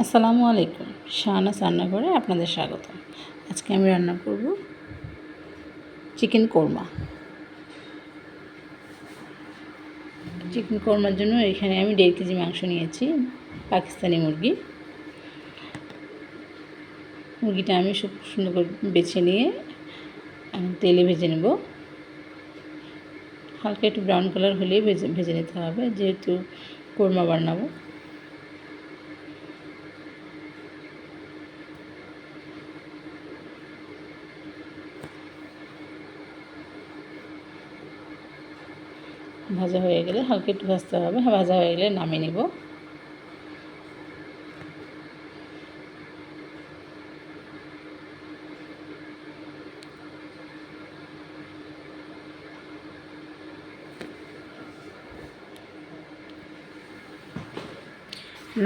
আসসালামু আলাইকুম শাহানাস রান্নাঘরে আপনাদের স্বাগত আজকে আমি রান্না করব চিকেন কোরমা। চিকেন কোরমার জন্য এখানে আমি দেড় কেজি মাংস নিয়েছি, পাকিস্তানি মুরগি। মুরগিটা আমি খুব সুন্দর করে বেছে নিয়ে আমি তেলে ভেজে নেব। হালকা একটু ব্রাউন কালার হলেই ভেজে ভেজে নিতে হবে, যেহেতু কোরমা বানাবো। ভাজা হয়ে গেলে হালকা একটু ভাজতে হবে। ভাজা হয়ে গেলে নামিয়ে নেব।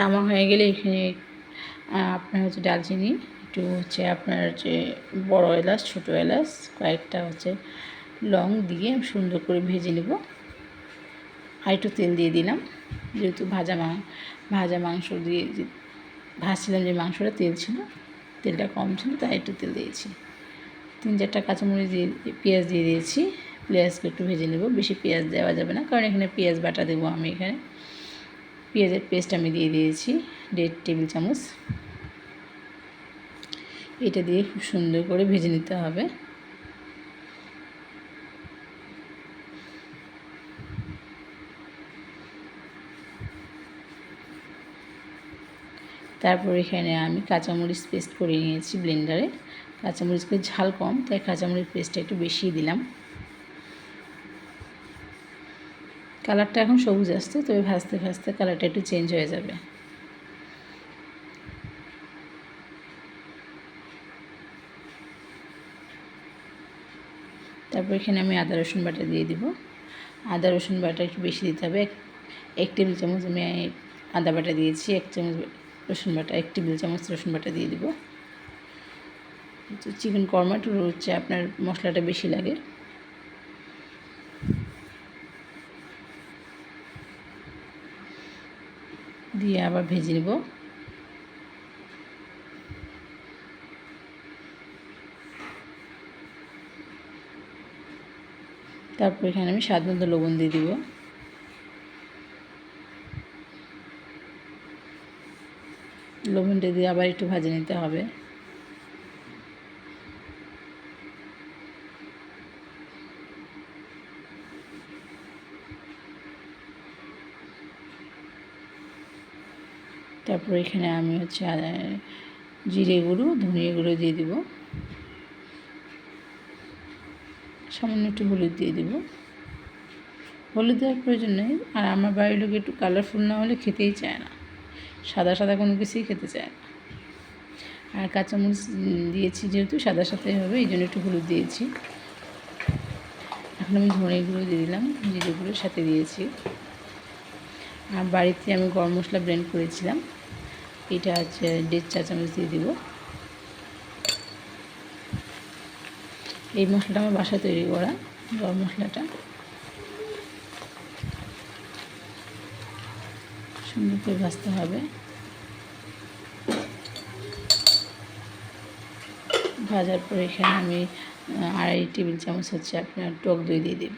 নামা হয়ে গেলে এখানে আপনার হচ্ছে ডালচিনি একটু হচ্ছে আপনার হচ্ছে বড় এলাচ, ছোটো এলাচ, কয়েকটা হচ্ছে লং দিয়ে সুন্দর করে ভেজে নেব। আর একটু তেল দিয়ে দিলাম। যেহেতু ভাজা মা, ভাজা মাংস দিয়ে ভাজছিলাম যে মাংসটা, তেল ছিল, তেলটা কম ছিল, তাই একটু তেল দিয়েছি। তিন চারটা কাঁচামরিচ দিয়ে, পেঁয়াজ দিয়ে দিয়েছি। পেঁয়াজকে একটু ভেজে নেব, বেশি পেঁয়াজ দেওয়া যাবে না, কারণ এখানে পেঁয়াজ বাটা দেবো আমি এখানে। পেঁয়াজের পেস্ট আমি দিয়ে দিয়েছি, দেড় টেবিল চামচ। এটা দিয়ে খুব সুন্দর করে ভেজে নিতে হবে। তারপর এখানে আমি কাঁচামরিচ পেস্ট করে নিয়েছি ব্লেন্ডারে কাঁচামরিচকে ঝাল কম, তাই কাঁচামরিচ পেস্টটা একটু বেশি দিলাম। কালারটা এখন সবুজ আসছে, তবে ভাজতে ভাজতে কালারটা একটু চেঞ্জ হয়ে যাবে। তারপর এখানে আমি আদা, রসুন বাটা দিয়ে দিব। আদা, রসুন বাটা একটু বেশি দিতে হবে। এক টেবিল চামচ আমি আদা বাটা দিয়েছি, এক চামচ রসুন বাটা, এক টেবিল চামচ রসুন বাটা দিয়ে দিব। চিকেন কর্মাটো হচ্ছে আপনার মশলাটা বেশি লাগে। দিয়ে আবার ভেজে নেব। তারপর এখানে আমি স্বাদ মতো লবণ দিয়ে দিব। লবণটা দিয়ে আবার একটু ভাজে নিতে হবে। তারপর এখানে আমি হচ্ছে জিরে গুঁড়ো, ধনিয়া গুঁড়ো দিয়ে দিব। সামান্য একটু হলুদ দিয়ে দিব। হলুদ দেওয়ার প্রয়োজন নেই। আর আমার বাড়ির লোক একটু কালারফুল না হলে খেতেই চায় না। সাদা সাদা কোনো কিছুই খেতে চায় না। আর কাঁচামরিচ দিয়েছি যেহেতু সাদা সাথে হবে, এই জন্য একটু হলুদ দিয়েছি। এখন আমি ধনে গুঁড়ো দিয়ে দিলাম, জিরে গুঁড়োর সাথে দিয়েছি। আর বাড়িতে আমি গরম মশলা ব্লেন্ড করেছিলাম, এটা হচ্ছে দেড় চা চামচ দিয়ে দিব। এই মশলাটা আমার বাসায় তৈরি করা, গরম মশলাটা। সুন্দর ভাজতে হবে। ভাজার পর এখানে আমি আড়াই টেবিল চামচ হচ্ছে আপনার টক দই দিয়ে দেব।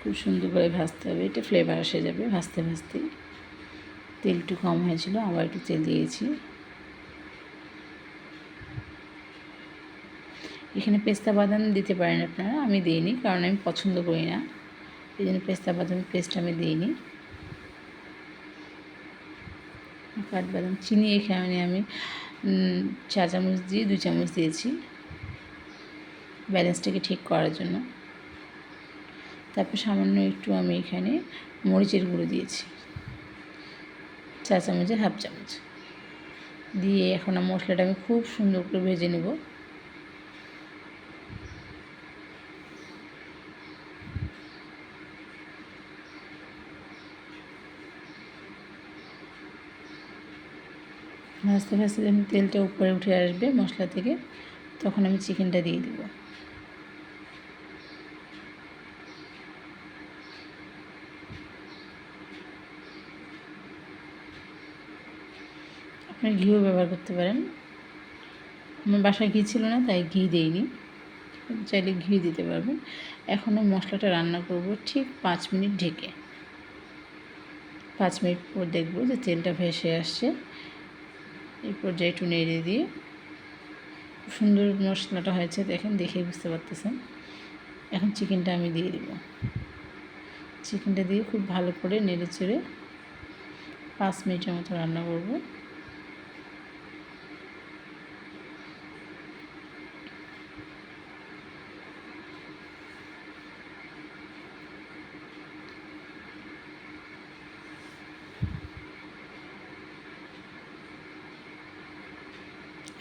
খুব সুন্দর করে ভাজতে হবে, এটা ফ্লেভার আসে যাবে ভাজতে ভাজতেই। তেল একটু কম হয়েছিল, আবার একটু তেল দিয়েছি। এখানে পেস্তা বাদাম দিতে পারেন আপনারা, আমি দিইনি, কারণ আমি পছন্দ করি না। এই জন্য পেস্তা বাদামের পেস্ট আমি দিইনি। কাঠবাদাম চিনি এখানে আমি চা চামচ দিয়ে দু চামচ দিয়েছি। ব্যালেন্সটাকে ঠিক করার জন্য। তারপর সামান্য একটু আমি এখানে মরিচের গুঁড়ো দিয়েছি। চা চামচের হাফ চামচ। দিয়ে এখন মশলাটা আমি খুব সুন্দর করে ভেজে নেব। ভাজতে ভাজতে যখন তেলটা উপরে উঠে আসবে মশলা থেকে, তখন আমি চিকেনটা দিয়ে দিব। আপনি ঘিও ব্যবহার করতে পারেন। আমার বাসায় ঘি ছিল না, তাই ঘি দেইনি। চাইলে ঘি দিতে পারবেন। এখনও মশলাটা রান্না করব ঠিক পাঁচ মিনিট ঢেকে। পাঁচ মিনিট পর দেখব যে তেলটা ভেসে আসছে। এই পর্যায়ে একটু নেড়ে দিয়ে সুন্দর মশলাটা হয়েছে, দেখেন, দেখেই বুঝতে পারতেছেন। এখন চিকেনটা আমি দিয়ে দিব। চিকেনটা দিয়ে খুব ভালো করে নেড়ে চেড়ে পাঁচ মিনিটের মতো রান্না করব।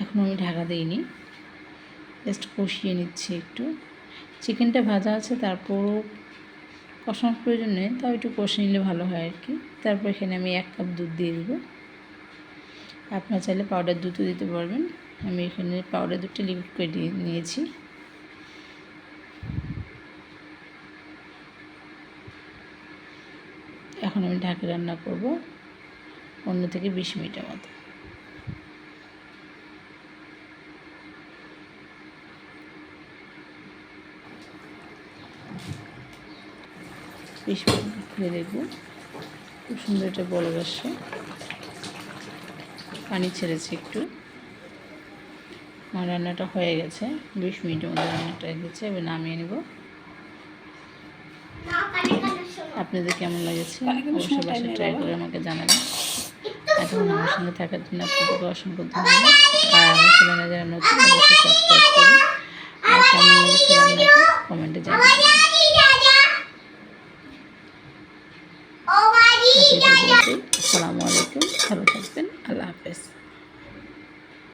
এখন আমি ঢাকা দিইনি জাস্ট কষিয়ে নিচ্ছি একটু। চিকেনটা ভাজা আছে, তারপরও কষানোর প্রয়োজন নেই, তাও একটু কষে নিলে ভালো হয় আর কি। তারপর এখানে আমি এক কাপ দুধ দিয়ে দেবো। আপনারা চাইলে পাউডার দুধও দিতে পারবেন। আমি এখানে পাউডার দুধটা লিকুইড করে নিয়েছি। এখন আমি ঢাকে রান্না করব। পনেরো থেকে বিশ মিনিটের মতো। বিশ মিনিট খুলে দেখব। খুব সুন্দর একটা বড় আসছে। পানি ছেড়েছি একটু। আমার রান্নাটা হয়ে গেছে। বিশ মিনিটের মধ্যে রান্নাটা গেছে। এবার নামিয়ে নেব। আপনাদের কেমন লেগেছে? অবশ্যই বাসায় ট্রাই করে আমাকে জানাবেন। এখন আমার সঙ্গে থাকার জন্য আপনাদেরকে অসংখ্য ধন্যবাদ। আর আমার চ্যানেলে যারা নতুন অবশ্যই সাবস্ক্রাইব করুন আর কেমন লেগেছে রান্নাটা? কমেন্টে জানাবেন। আসসালামু আলাইকুম ভালো থাকবেন আল্লাহ হাফেজ।